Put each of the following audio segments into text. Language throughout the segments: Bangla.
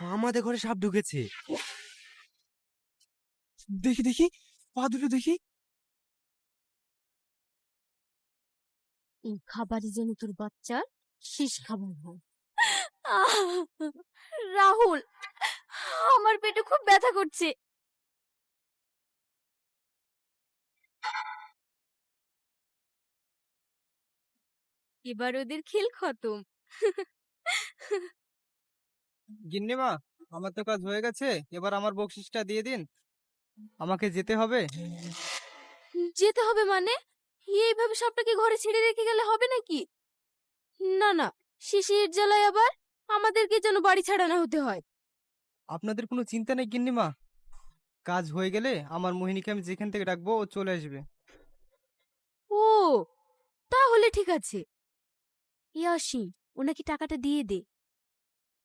আমাদের ঘরে সাপ ঢুকেছে। দেখি দেখি পা দুটো দেখি। এই খাবারই যেন তোর বাচ্চার শেষ খাবার হয়। রাহুল আমার পেটে খুব ব্যথা করছে। এবার ওদের খেল খতম। গিন্নিমা আমার তো কাজ হয়ে গেছে এবার আমার বকশিসটা দিয়ে দিন। আমাকে যেতে হবে? যেতে হবে মানে? এইভাবে সাপটাকে ঘরে ছেড়ে রেখে গেলে হবে নাকি? না না শিশির জ্বালায় আবার আমাদেরকে যেন বাড়ি ছাড়ানো হতে হয়। আপনাদের কোনো চিন্তা নেই গিন্নিমা কাজ হয়ে গেলে আমার মোহিনীকে আমি যেখান থেকে ডাকবো ও চলে আসবে। ও তাহলে ঠিক আছে। ইয়াসি ওনাকে টাকাটা দিয়ে দে।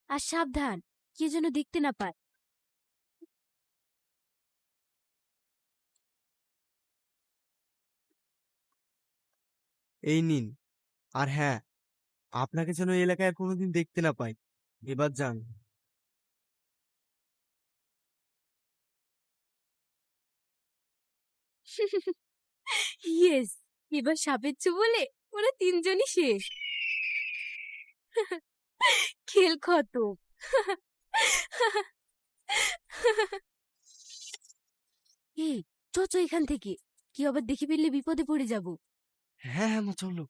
আর সাবধান কে যেন দেখতে না পায়। এই নিন। আর হ্যাঁ আপনাকে যেন এই এলাকায় আর কোনোদিন দেখতে না পাই। এবার যান। ইয়েস এবার সাপের চু বলে ওরা তিনজনই শেষ। খেল খতম এই চ চ এখান থেকে। কি আবার দেখে ফেললে বিপদে পড়ে যাব। হ্যাঁ হ্যাঁ চলো।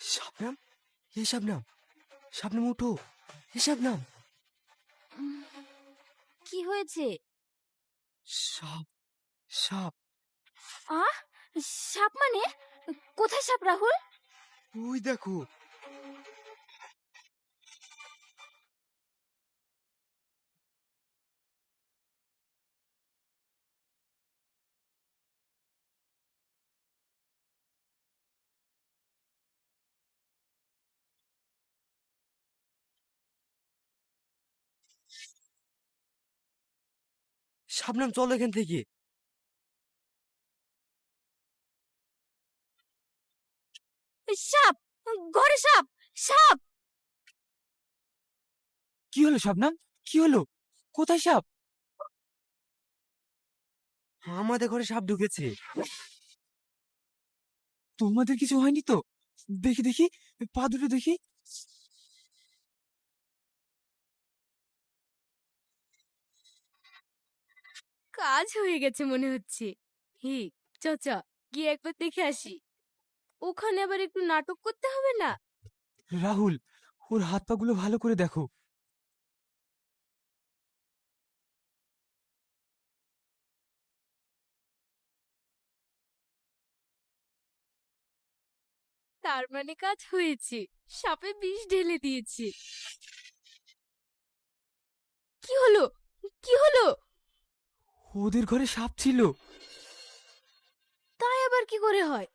শাবনাম এ শাবনাম শাবনাম উঠো এ শাবনাম কি হয়েছে? সাপ সাপ। আহ সাপ মানে? কোথায় সাপ রাহুল? ওই দেখো শাবনাম চলো এখান থেকে। সাপ! ঘরে সাপ! সাপ! কি হলো শাবনাম? কি হলো? কোথায় সাপ? আমাদের ঘরে সাপ ঢুকেছে। তোমাদের কিছু হয়নি তো? দেখি দেখি পা দুটো দেখি। কাজ হয়ে গেছে মনে হচ্ছে। হে চাচা গিয়ে একবার দেখে আসি। ওখানে আবার একটু নাটক করতে হবে না? রাহুল ওর হাত পা গুলো ভালো করে দেখো। তার মানে কাজ হয়েছে। সাপে বিষ ঢেলে দিয়েছে। কি হলো? কি হলো? ওদের ঘরে সাপ ছিল। তাই আবার কি করে হয়?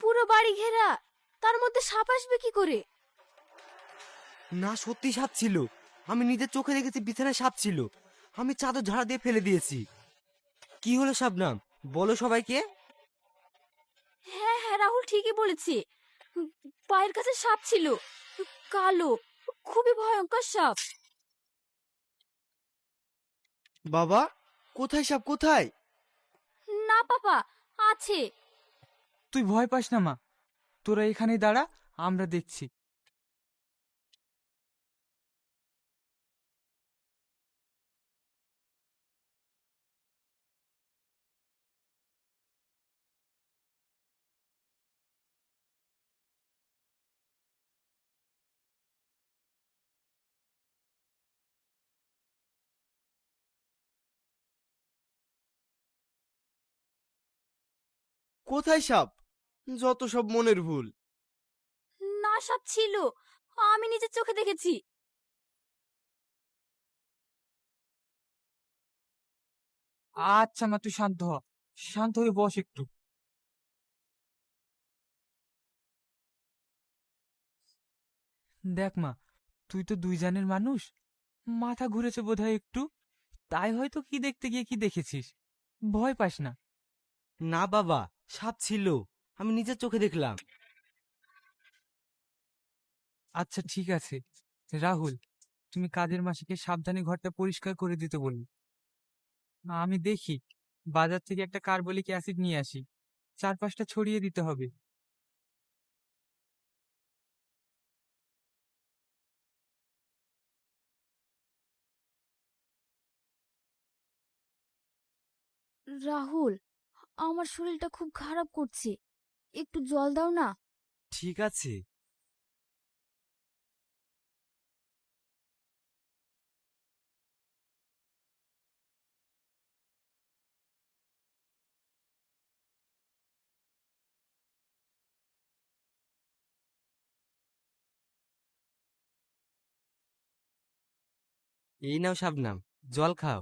পুরো বাড়ি ঘেরা তার মধ্যে সাপ আসবে কি করে? না সত্যি সাপ ছিল। আমি নিজের চোখে দেখেছি বিছানায় সাপ ছিল। আমি চাদর ঝাড়া দিয়ে ফেলে দিয়েছি। কি হলো সাপ শাবনাম? বলো সবাইকে। হ্যাঁ হ্যাঁ রাহুল ঠিকই বলেছে। পায়ের কাছে সাপ ছিল। কালো খুবই ভয়ঙ্কর সাপ। বাবা কোথায় সাপ কোথায়? না পাপা আছে। তুই ভয় পাস না মা। তোরা এখানে দাঁড়া আমরা দেখছি। কোথায় সাপ? যত সব মনের ভুল। না সাপ ছিল। আমি নিজের চোখে দেখেছি। আচ্ছা মা তুই শান্ত হ। শান্ত হয়ে বস একটু। দেখ মা তুই তো দুই জানের মানুষ। মাথা ঘুরেছে বোধহয় একটু। তাই হয়তো কি দেখতে গিয়ে কি দেখেছিস। ভয় পাস না। না বাবা। সাপ ছিল। আমি নিজের চোখে দেখলাম। আচ্ছা ঠিক আছে। রাহুল, তুমি কাজের মাসিকে সাবধানে ঘরটা পরিষ্কার করে দিতে বলি আমি দেখি। বাজার থেকে একটা কার্বলিক অ্যাসিড নিয়ে আসি। চারপাশটা ছড়িয়ে দিতে হবে। রাহুল আমার শরীরটা খুব খারাপ করছে। একটু জল দাও না। ঠিক আছে। এই নাও শাবনাম, জল খাও।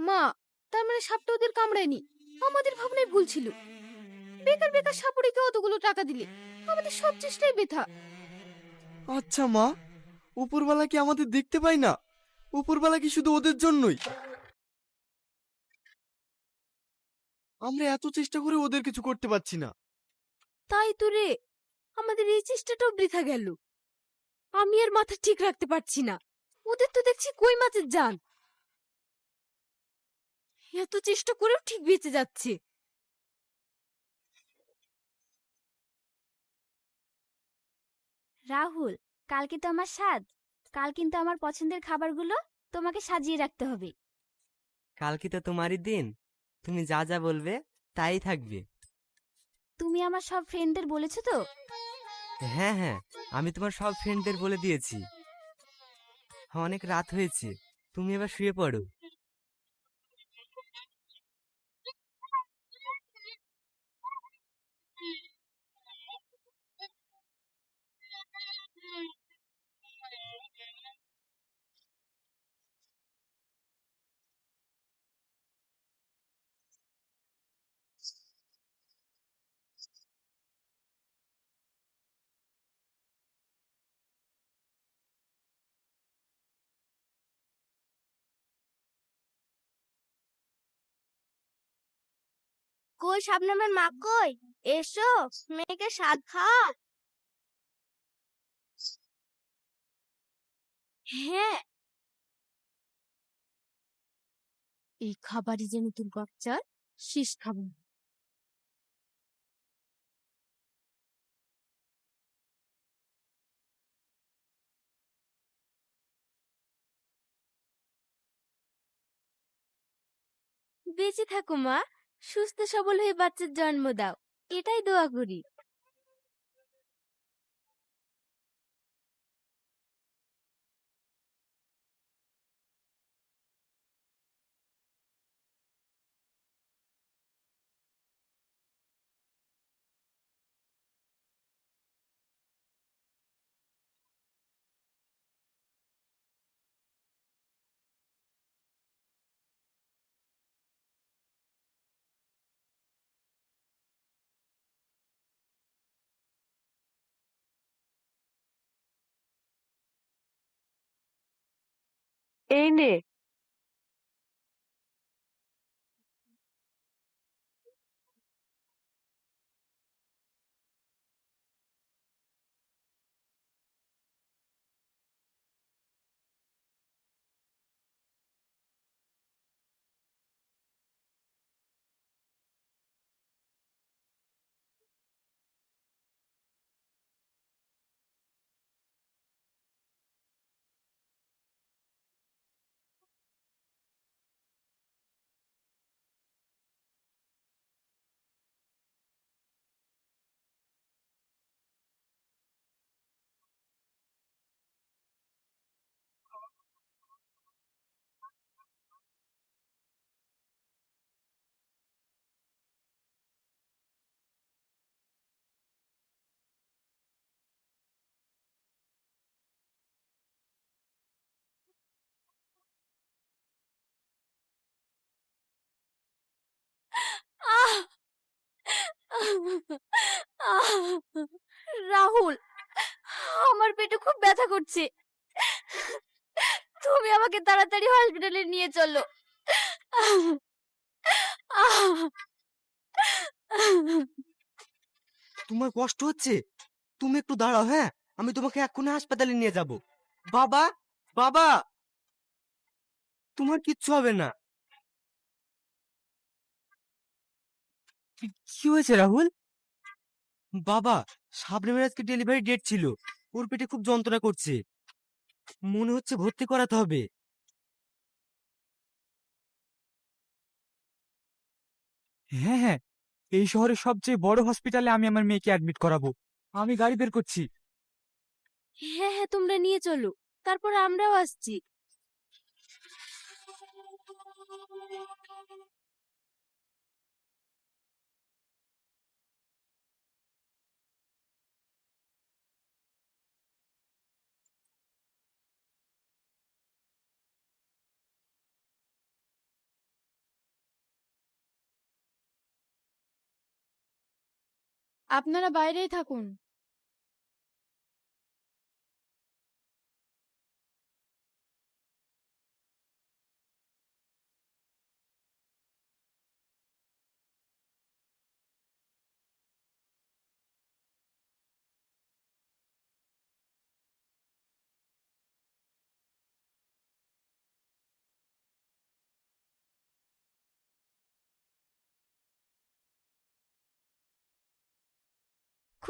মা তার মানে সাপটা ওদের কামড়ায়নি। আমাদের ভাবনায় ভুল ছিল। বেকার বেকার সাপুড়িকে অতগুলো টাকা দিলে। আমাদের সব চেষ্টাই বৃথা। আচ্ছা মা উপরবেলা কি আমাদের দেখতে পাই না? উপরবেলা কি শুধু ওদের জন্যই? আমরা এত চেষ্টা করে ওদের কিছু করতে পারছি না। তাই তো রে আমাদের এই চেষ্টাটাও বৃথা গেল। আমি আর মাথা ঠিক রাখতে পারছি না। ওদের তো দেখছি কই মাছের জান এত চেষ্টা করেও ঠিক বেঁচে যাচ্ছে। রাহুল কালকে তো আমার স্বাদ। কাল কিন্তু আমার পছন্দের খাবারগুলো তোমাকে সাজিয়ে রাখতে হবে। কালকে তো তোমারই দিন। তুমি যা যা বলবে তাই থাকবে। তুমি আমার সব ফ্রেন্ডদের বলেছ তো? হ্যাঁ হ্যাঁ আমি তোমার সব ফ্রেন্ডদের বলে দিয়েছি। অনেক রাত হয়েছে তুমি এবার শুয়ে পড়ো। কই মা কই? এসো, মেয়েকে স্বাদ হ্যাঁ। এই খাবারই যে নতুন বাচ্চার শেষ খাবার। বেঁচে থাকো মা। সুস্থ সবল হয়ে বাচ্চার জন্ম দাও। এটাই দোয়া করি। এই নে রাহুল, আমার পেটে খুব ব্যথা করছে। তুমি আমাকে তাড়াতাড়ি হসপিটালে নিয়ে চলো। তোমার কষ্ট হচ্ছে? তুমি একটু দাঁড়াও হ্যাঁ? আমি তোমাকে এক্ষুনি হাসপাতালে নিয়ে যাব। বাবা বাবা! তোমার কিচ্ছু হবে না। কি হয়েছে রাহুল? বাবা সাবরিমের আজকে ডেলিভারি ডেট ছিল। ওর পেটে খুব যন্ত্রণা করছে। মনে হচ্ছে ভর্তি করাতে হবে। হ্যাঁ হ্যাঁ এই শহরের সবচেয়ে বড় হসপিটালে আমি আমার মেয়েকে অ্যাডমিট করাবো। আমি গাড়ি বের করছি। হ্যাঁ হ্যাঁ তোমরা নিয়ে চলো। তারপর আমরাও আসছি। আপনারা বাইরেই থাকুন।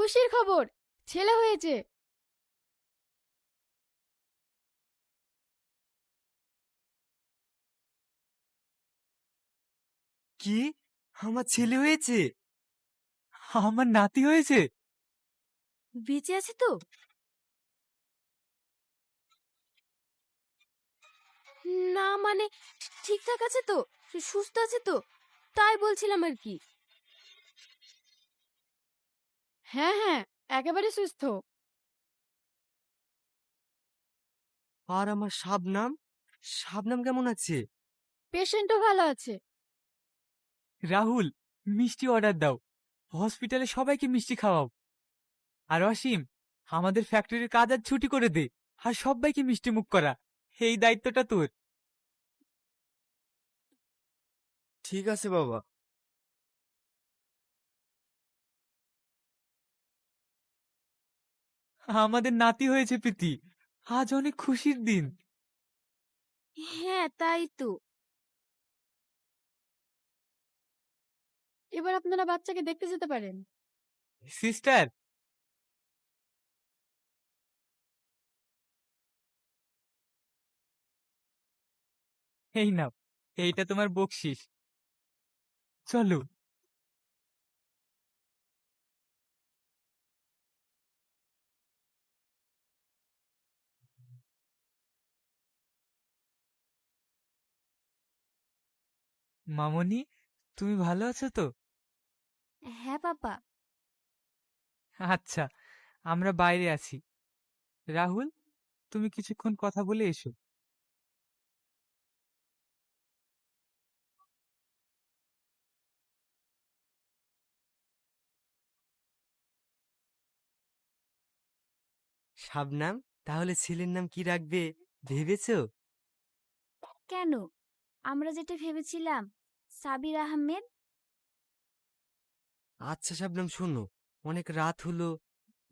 খুশির খবর ছেলে হয়েছে। কি? আমার ছেলে হয়েছে? আমার নাতি হয়েছে? বেঁচে আছে তো? না মানে ঠিকঠাক আছে তো? সুস্থ আছে তো? তাই বলছিলাম আর কি। হ্যাঁ হ্যাঁ একেবারে সুস্থ। আর আমার শাবনাম? শাবনাম কেমন আছে? পেশেন্টও ভালো আছে। রাহুল মিষ্টি অর্ডার দাও। হসপিটালে সবাইকে মিষ্টি খাওয়াও। আর অসীম আমাদের ফ্যাক্টরির কাজ আর ছুটি করে দে আর সবাইকে মিষ্টি মুখ করা। এই দায়িত্বটা তোর। ঠিক আছে বাবা। আমাদের নাতি হয়েছে প্রীতি। আজ অনেক খুশির দিন। হ্যাঁ তাই তো। এবার আপনারা বাচ্চাকে দেখতে যেতে পারেন। সিস্টার! এই নাও এইটা তোমার বকশিস। চলো। মামনি তুমি ভালো আছো তো? হ্যাঁ বাবা। আচ্ছা আমরা বাইরে আছি। রাহুল তুমি কিছুক্ষণ কথা বলে এসো। শাবনাম তাহলে ছেলের নাম কি রাখবে? ভেবেছো? কেন? আমরা যেটা ভেবেছিলাম সাবির আহমেদ? আচ্ছা শাবনাম শোনো। অনেক রাত হলো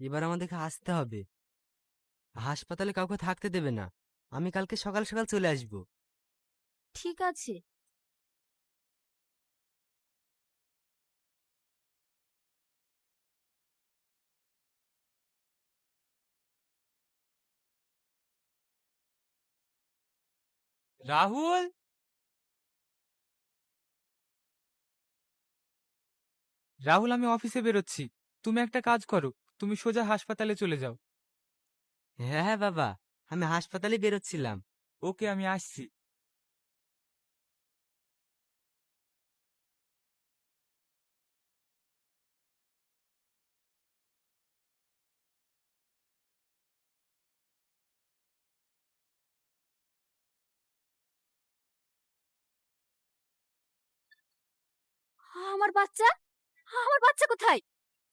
এবার আমাদেরকে আসতে হবে। হাসপাতালে কাউকে থাকতে দেবে না। আমি কালকে সকাল সকাল চলে আসব। ঠিক আছে। রাহুল? রাহুল আমি অফিসে বেরোচ্ছি। তুমি একটা কাজ করো। তুমি সোজা হাসপাতালে চলে যাও। হ্যাঁ হ্যাঁ বাবা। আমি হাসপাতালে বেরোচ্ছিলাম। ওকে আমি আসছি। আমার বাচ্চা? আমার বাচ্চা কোথায়?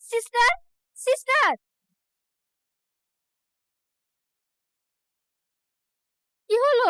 সিস্টার সিস্টার কি হলো?